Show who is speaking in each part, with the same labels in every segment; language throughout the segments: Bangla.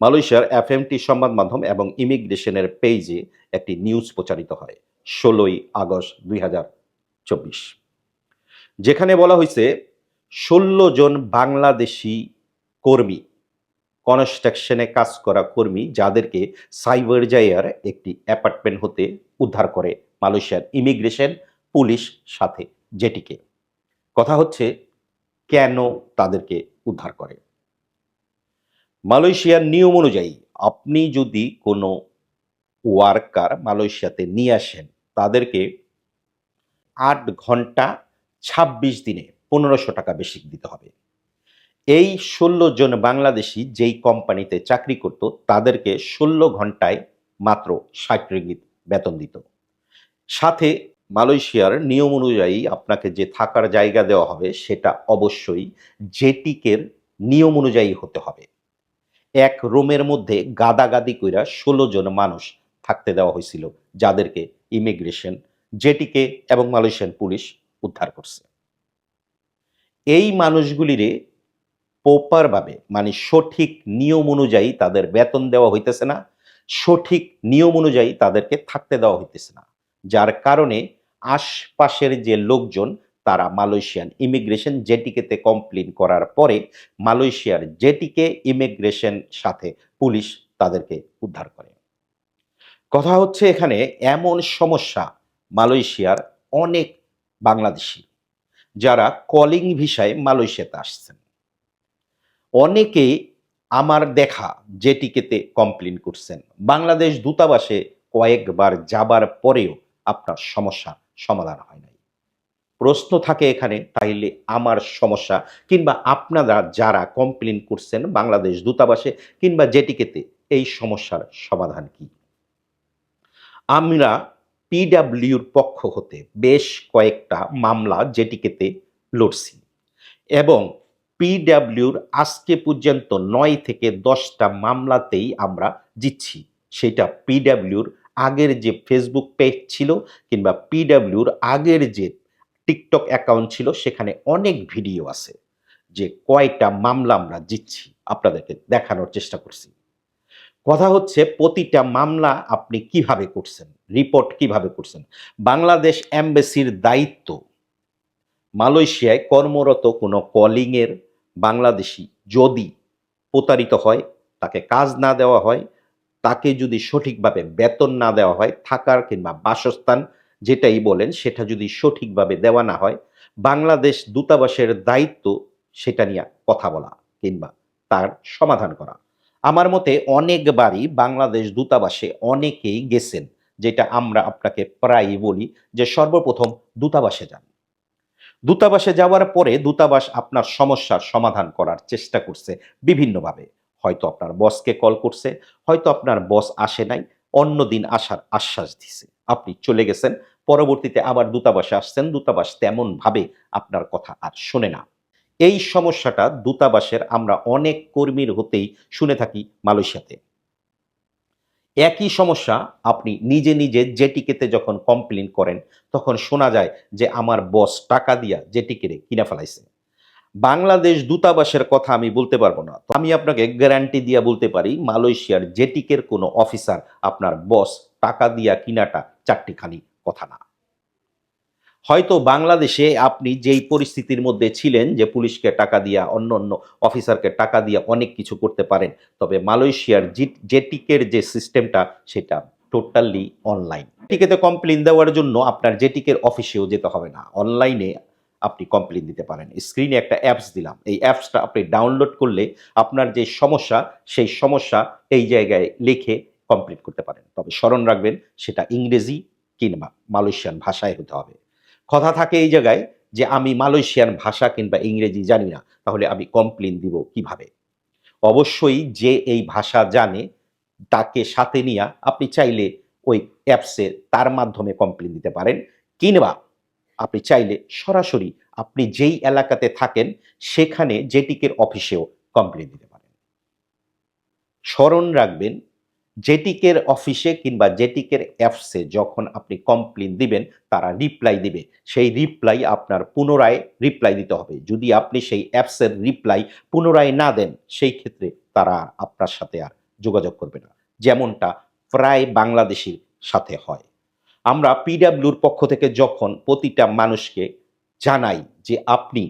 Speaker 1: মালয়েশিয়ার এফএমটি সংবাদ মাধ্যম এবং ইমিগ্রেশনের পেজে একটি নিউজ প্রচারিত হয়, ষোলোই আগস্ট দুই যেখানে বলা হয়েছে, ষোলো জন বাংলাদেশি কর্মী, কনস্ট্রাকশনে কাজ করা কর্মী যাদেরকে সাইবার জায়ার একটি অ্যাপার্টমেন্ট হতে উদ্ধার করে মালয়েশিয়ার ইমিগ্রেশন পুলিশ সাথে জেটিকে কথা হচ্ছে, কেন তাদেরকে উদ্ধার করে? মালয়েশিয়ার নিয়ম অনুযায়ী আপনি যদি কোনো ওয়ার্কার মালয়েশিয়াতে নিয়ে আসেন, তাদেরকে আট ঘণ্টা ২৬ দিনে পনেরোশো টাকা বেশি দিতে হবে। এই ষোলো জন বাংলাদেশি যেই কোম্পানিতে চাকরি করত, তাদেরকে ষোলো ঘন্টায় মাত্র ষাট রিঙ্গিত বেতন দিত। সাথে মালয়েশিয়ার নিয়ম অনুযায়ী আপনাকে যে থাকার জায়গা দেওয়া হবে, সেটা অবশ্যই জেটিকের নিয়ম অনুযায়ী হতে হবে। এক রুমের মধ্যে গাদাগাদি কইরা ষোলো জন মানুষ থাকতে দেওয়া হয়েছিল যাদেরকে ইমিগ্রেশন, জেটিকে এবং মালয়েশিয়ান পুলিশ উদ্ধার করছে। এই মানুষগুলিরে প্রপারভাবে মানে সঠিক নিয়ম অনুযায়ী তাদের বেতন দেওয়া হইতেছে না, সঠিক নিয়ম অনুযায়ী তাদেরকে থাকতে দেওয়া হইতেছে না, যার কারণে আশপাশের যে লোকজন তারা মালয়েশিয়ান ইমিগ্রেশন জেটিকেতে কমপ্লেন করার পরে মালয়েশিয়ার জেটিকে ইমিগ্রেশন সাথে পুলিশ তাদেরকে উদ্ধার করে। কথা হচ্ছে এখানে এমন সমস্যা মালয়েশিয়ার অনেক বাংলাদেশি যারা কলিং ভিসায় মালয়েশিয়াতে আসছেন। অনেকে আমার দেখা জেটিকেতে কমপ্লেন করছেন। বাংলাদেশ দূতাবাসে কয়েকবার যাবার পরেও আপনার সমস্যা সমাধান হয় নাই। প্রশ্ন থাকে এখানে, তাইলে আমার সমস্যা। কিংবা আপনারা যারা কমপ্লেন করছেন বাংলাদেশ দূতাবাসে কিংবা জেটিকেতে, এই সমস্যার সমাধান কি? আমরা পিডাব্লিউর পক্ষ হতে বেশ কয়েকটা মামলা জেটিকেতে লড়ছি। এবং পিডাব্লিউর আজকে পর্যন্ত নয় থেকে দশটা মামলাতেই আমরা জিতছি। সেটা পিডাব্লিউর আগের যে ফেসবুক পেজ ছিল কিংবা পিডাব্লিউর আগের যে টিকটক অ্যাকাউন্ট ছিল, সেখানে অনেক ভিডিও আছে যে কয়টা মামলা আমরা জিতছি, আপনাদেরকে দেখানোর চেষ্টা করছি। কথা হচ্ছে প্রতিটা মামলা আপনি কীভাবে করছেন রিপোর্ট কীভাবে করছেন? বাংলাদেশ এমবেসির দায়িত্ব। মালয়েশিয়ায় কর্মরত কোনো কলিংয়ের বাংলাদেশি যদি প্রতারিত হয়, তাকে কাজ না দেওয়া হয়, তাকে যদি সঠিকভাবে বেতন না দেওয়া হয়, থাকার কিংবা বাসস্থান যেটাই বলেন, সেটা যদি সঠিকভাবে দেওয়া না হয়, বাংলাদেশ দূতাবাসের দায়িত্ব সেটা নিয়ে কথা বলা কিংবা তার সমাধান করা। আমার মতে অনেকবারই বাংলাদেশ দূতাবাসে অনেকেই গেছেন, যেটা আমরা আপনাকে প্রায়ই বলি যে সর্বপ্রথম দূতাবাসে যান। দূতাবাসে যাওয়ার পরে দূতাবাস আপনার সমস্যার সমাধান করার চেষ্টা করছে বিভিন্নভাবে। হয়তো আপনার বসকে কল করছে, হয়তো আপনার বস আসে নাই অন্য দিন আসার আশ্বাস দিছে। আপনি চলে গেছেন, পরবর্তীতে আবার দূতাবাসে আসছেন, দূতাবাস তেমনভাবে আপনার কথা আর শোনে না। এই সমস্যাটা দূতাবাসের আমরা অনেক কর্মীর হতেই শুনে থাকি মালয়েশিয়াতে। একই সমস্যা আপনি নিজে নিজে জেটিকেতে যখন কমপ্লেন করেন, তখন শোনা যায় যে আমার বস টাকা দিয়া জেটিকেরে কিনে ফেলাইছে। বাংলাদেশ দূতাবাসের কথা আমি বলতে পারব না। তো আমি আপনাকে গ্যারান্টি দিয়া বলতে পারি, মালয়েশিয়ার জেটিকের কোনো অফিসার আপনার বস টাকা দিয়া কিনাটা চারটিখানি কথা না। হয়তো বাংলাদেশে আপনি যেই পরিস্থিতির মধ্যে ছিলেন যে পুলিশকে টাকা দিয়া, অন্য অন্য অফিসারকে টাকা দিয়ে অনেক কিছু করতে পারেন, তবে মালয়েশিয়ার জেটিকের যে সিস্টেমটা সেটা টোটালি অনলাইন। টিকেতে কমপ্লেন দেওয়ার জন্য আপনার জেটিকের অফিসেও যেতে হবে না। অনলাইনে আপনি কমপ্লেন দিতে পারেন। স্ক্রিনে একটা অ্যাপস দিলাম। এই অ্যাপসটা আপনি ডাউনলোড করলে আপনার যে সমস্যা, সেই সমস্যা এই জায়গায় লিখে কমপ্লিট করতে পারেন। তবে স্মরণ রাখবেন, সেটা ইংরেজি কিংবা মালয়েশিয়ান ভাষায় হতে হবে। কথা থাকে এই জায়গায় যে আমি মালয়েশিয়ান ভাষা কিংবা ইংরেজি জানি না, তাহলে আমি কমপ্লেন দিব কীভাবে? অবশ্যই যে এই ভাষা জানে, তাকে সাথে নিয়ে আপনি চাইলে ওই অ্যাপসে তার মাধ্যমে কমপ্লেন দিতে পারেন, কিংবা আপনি চাইলে সরাসরি আপনি যেই এলাকাতে থাকেন, সেখানে জেটিকের অফিসেও কমপ্লেন দিতে পারেন। স্মরণ রাখবেন জেটিকের অফিসে কিংবা জেটিকের অ্যাপসে যখন আপনি কমপ্লেন দিবেন, তারা রিপ্লাই দিবে। সেই রিপ্লাই আপনার পুনরায় রিপ্লাই দিতে হবে। যদি আপনি সেই অ্যাপসের রিপ্লাই পুনরায় না দেন, সেই ক্ষেত্রে তারা আপনার সাথে আর যোগাযোগ করবে না। যেমনটা প্রায় বাংলাদেশির সাথে হয়। আমরা পিডাব্লিউর পক্ষ থেকে যখন প্রতিটা মানুষকে জানাই যে আপনি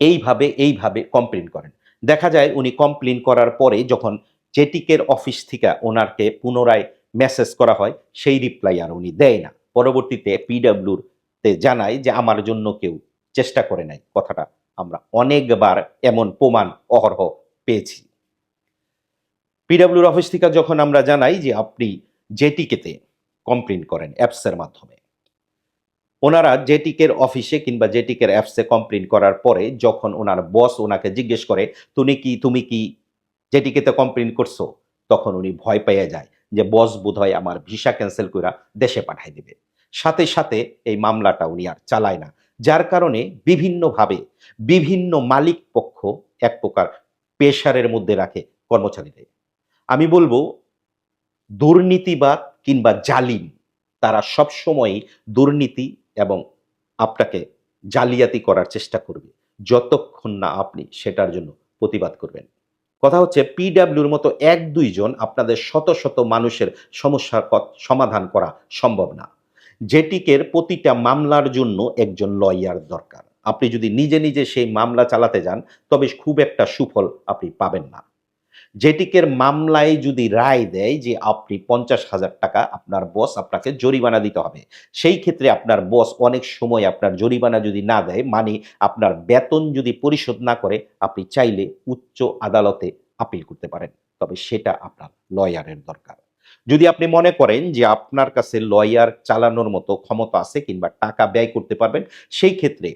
Speaker 1: এইভাবে এইভাবে কমপ্লেন করেন, দেখা যায় উনি কমপ্লেন করার পরে যখন জেটিকের অফিস থেকে ওনারকে পুনরায় মেসেজ করা হয়, সেই রিপ্লাই আর উনি দেয় না। পরবর্তীতে পিডাব্লিউর তে জানায় যে, আমার জন্য কেউ চেষ্টা করে নাই। কথাটা আমরা অনেকবার এমন প্রমাণ অহরহ পেয়েছি। পিডাব্লিউর অফিস থেকে যখন আমরা জানাই যে, আপনি জেটিকেতে কমপ্লেন করেন অ্যাপসের মাধ্যমে। ওনারা জেটিকের অফিসে কিংবা জেটিকের অ্যাপসে কমপ্লেন করার পরে যখন ওনার বস ওনাকে জিজ্ঞেস করে, তুমি কি তুমি কি জেটিকেতে কমপ্লেন করছ, তখন উনি ভয় পেয়ে যায় যে বস বোধহয় আমার ভিসা ক্যান্সেল করে দেশে পাঠাই দিবে। সাথে সাথে এই মামলাটা উনি আর চালায় না, যার কারণে বিভিন্নভাবে বিভিন্ন মালিক পক্ষ এক প্রকার পেশারের মধ্যে রাখে কর্মচারীদের। আমি বলব, দুর্নীতিবাদ কিংবা জালিম, তারা সবসময়ই দুর্নীতি এবং আপনাকে জালিয়াতি করার চেষ্টা করবে, যতক্ষণ না আপনি সেটার জন্য প্রতিবাদ করবেন। কথা হচ্ছে পিডাব্লিউর মতো এক দুইজন আপনাদের শত শত মানুষের সমস্যার সমাধান করা সম্ভব না। জেটিকের প্রতিটা মামলার জন্য একজন লয়ার দরকার। আপনি যদি নিজে নিজে সেই মামলা চালাতে যান, তবে খুব একটা সুফল আপনি পাবেন না। জেটিকের মামলায় যদি রায় দেয় যে আপনি পঞ্চাশ হাজার টাকা আপনার বস আপনাকে জরিমানা দিতে হবে, সেই ক্ষেত্রে আপনার বস অনেক সময় আপনার জরিমানা যদি না দেয় মানে আপনার বেতন যদি পরিশোধ না করে, আপনি চাইলে উচ্চ আদালতে আপিল করতে পারেন। তবে সেটা আপনার লয়ারের দরকার। যদি আপনি মনে করেন যে আপনার কাছে লয়ার চালানোর মতো ক্ষমতা আছে কিংবা টাকা ব্যয় করতে পারবেন, সেই ক্ষেত্রে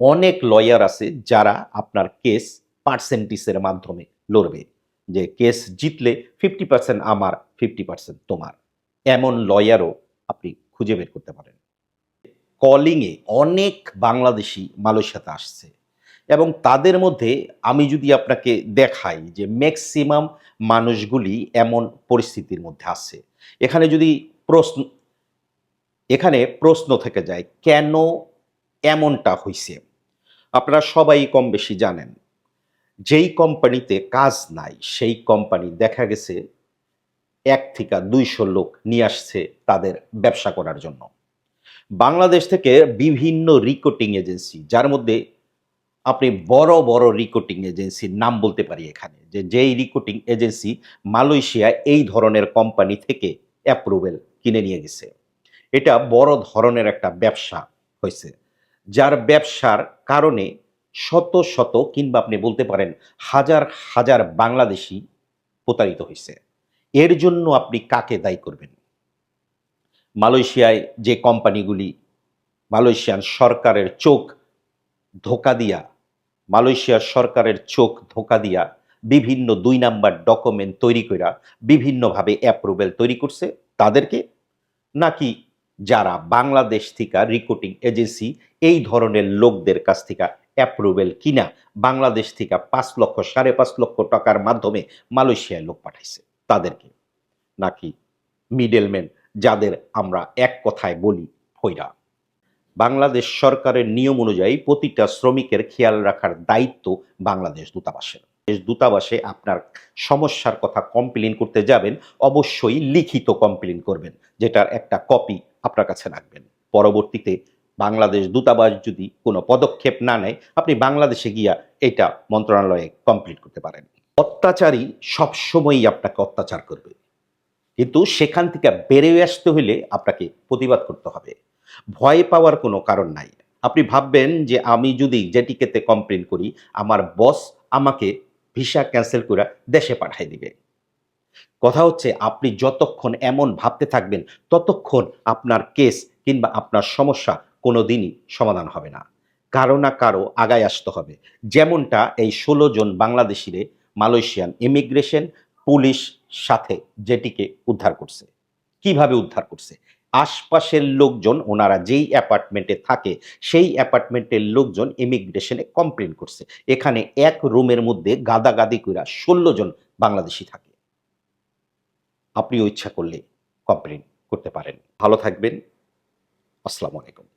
Speaker 1: অনেক লয়ার আছে যারা আপনার কেস পার্সেন্টিসের মাধ্যমে লড়বে যে কেস জিতলে ফিফটি পার্সেন্ট আমার ফিফটি পার্সেন্ট তোমার। এমন লয়ারও আপনি খুঁজে বের করতে পারেন। কলিংয়ে অনেক বাংলাদেশি মালয়েশিয়াতে আসছে এবং তাদের মধ্যে আমি যদি আপনাকে দেখাই যে ম্যাক্সিমাম মানুষগুলি এমন পরিস্থিতির মধ্যে আছে। এখানে যদি প্রশ্ন, এখানে প্রশ্ন থেকে যায়, কেন এমনটা হইছে? আপনারা সবাই কম বেশি জানেন। যেই কোম্পানিতে কাজ নাই, সেই কোম্পানি দেখা গেছে এক থেকে দুইশো লোক নিয়ে আসছে তাদের ব্যবসা করার জন্য। বাংলাদেশ থেকে বিভিন্ন রিক্রুটিং এজেন্সি যার মধ্যে আপনি বড় বড় রিক্রুটিং এজেন্সির নাম বলতে পারি এখানে, যে যেই রিক্রুটিং এজেন্সি মালয়েশিয়া এই ধরনের কোম্পানি থেকে অ্যাপ্রুভেল কিনে নিয়ে গেছে। এটা বড় ধরনের একটা ব্যবসা হয়েছে, যার ব্যবসার কারণে শত শত কিংবা আপনি বলতে পারেন হাজার হাজার বাংলাদেশি প্রতারিত হয়েছে। এর জন্য আপনি কাকে দায়ী করবেন? মালয়েশিয়ায় যে কোম্পানিগুলি, মালয়েশিয়ান সরকারের চোখ ধোকা দিয়া, মালয়েশিয়ার সরকারের চোখ ধোকা দিয়া বিভিন্ন দুই নাম্বার ডকুমেন্ট তৈরি করা বিভিন্নভাবে অ্যাপ্রুভেল তৈরি করছে তাদেরকে? নাকি যারা বাংলাদেশ থেকে রিক্রুটিং এজেন্সি এই ধরনের লোকদের কাছ থেকে অ্যাপ্রুভেল কিনা বাংলাদেশ থেকে পাঁচ লক্ষ, সাড়ে পাঁচ লক্ষ টাকার মাধ্যমে মালয়েশিয়ায় লোক পাঠাইছে তাদেরকে। নাকি মিডলম্যান যাদের আমরা এক কথায় বলি ফৈরা বাংলাদেশ সরকারের নিয়ম অনুযায়ী প্রতিটা শ্রমিকের খেয়াল রাখার দায়িত্ব বাংলাদেশ দূতাবাসের। দূতাবাসে আপনার সমস্যার কথা কমপ্লেন করতে যাবেন, অবশ্যই লিখিত কমপ্লেন করবেন, যেটার একটা কপি আপনার কাছে রাখবেন। পরবর্তীতে বাংলাদেশ দূতাবাস যদি কোনো পদক্ষেপ না নেয়, আপনি বাংলাদেশে গিয়া এটা মন্ত্রণালয়ে কমপ্লিট করতে পারেন। অত্যাচারী সবসময়ই আপনাকে অত্যাচার করবে। কিন্তু সেখান থেকে বেরিয়ে আসতে হলে আপনাকে প্রতিবাদ করতে হবে। ভয় পাওয়ার কোনো কারণ নাই। আপনি ভাববেন যে আমি যদি জেটিকেতে কমপ্লেন করি, আমার বস আমাকে ভিসা ক্যান্সেল করে দেশে পাঠিয়ে দিবে। কথা হচ্ছে, আপনি যতক্ষণ এমন ভাবতে থাকবেন, ততক্ষণ আপনার কেস কিংবা আপনার সমস্যা কোনো দিনই সমাধান হবে না। কারও না কারও আগায় আসতে হবে। যেমনটা এই ষোলো জন বাংলাদেশিরে মালয়েশিয়ান ইমিগ্রেশন পুলিশ সাথে যেটিকে উদ্ধার করছে। কীভাবে উদ্ধার করছে? আশপাশের লোকজন, ওনারা যেই অ্যাপার্টমেন্টে থাকে, সেই অ্যাপার্টমেন্টের লোকজন ইমিগ্রেশনে কমপ্লেন করছে। এখানে এক রুমের মধ্যে গাদাগাদি কইরা ষোলো জন বাংলাদেশি থাকে। আপনিও ইচ্ছা করলে কমপ্লেন করতে পারেন। ভালো থাকবেন। আসসালামু আলাইকুম।